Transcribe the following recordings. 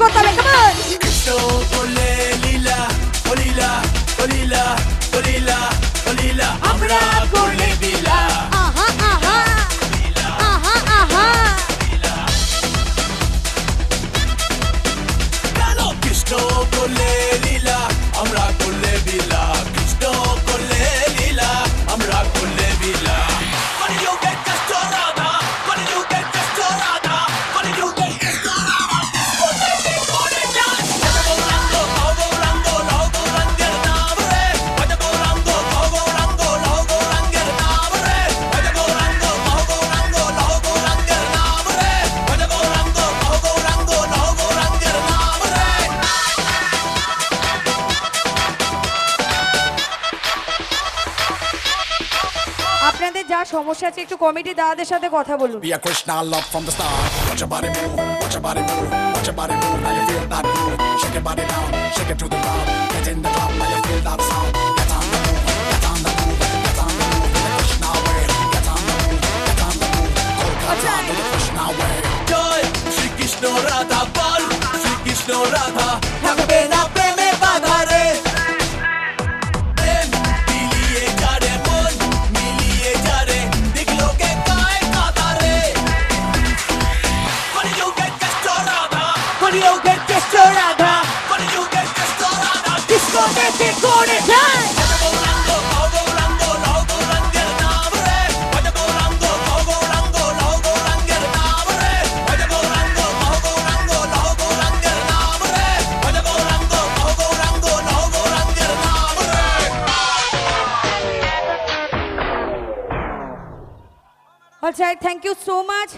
করতে হবে আপনাদের যা সমস্যা আছে একটু কমিটি দাদাদের সাথে কথা বলুন। বিয়া Krishna I love from the star watch about it move watch about it move watch about it move I feel that move shake it body down shake it to the club get in the club I feel that sound নাম রে ভজ গৌরাঙ্গ গৌরাঙ্গ লও গৌরাঙ্গের নাম রে ভজ গৌরাঙ্গ গৌরাঙ্গ লও গৌরাঙ্গের নাম রে আচ্ছা থ্যাংক ইউ সো মাচ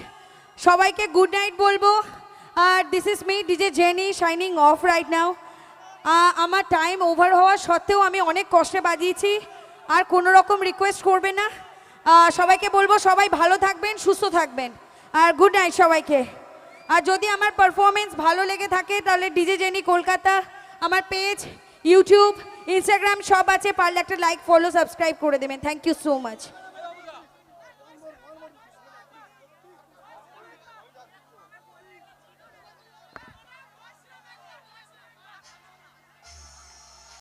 সবাইকে গুড নাইট বলব। আর this is me DJ Jenny signing off right now আমার টাইম ওভার হওয়া সত্ত্বেও আমি অনেক কষ্টে বাজিয়েছি। আর কোনো রকম রিকোয়েস্ট করবে না। সবাইকে বলব, সবাই ভালো থাকবেন, সুস্থ থাকবেন। আর গুড নাইট সবাইকে। আর যদি আমার পারফরমেন্স ভালো লেগে থাকে, তাহলে ডিজে জেনি কলকাতা, আমার পেজ ইউটিউব ইনস্টাগ্রাম সব আছে। পারলে একটা লাইক ফলো সাবস্ক্রাইব করে দেবেন। Thank you so much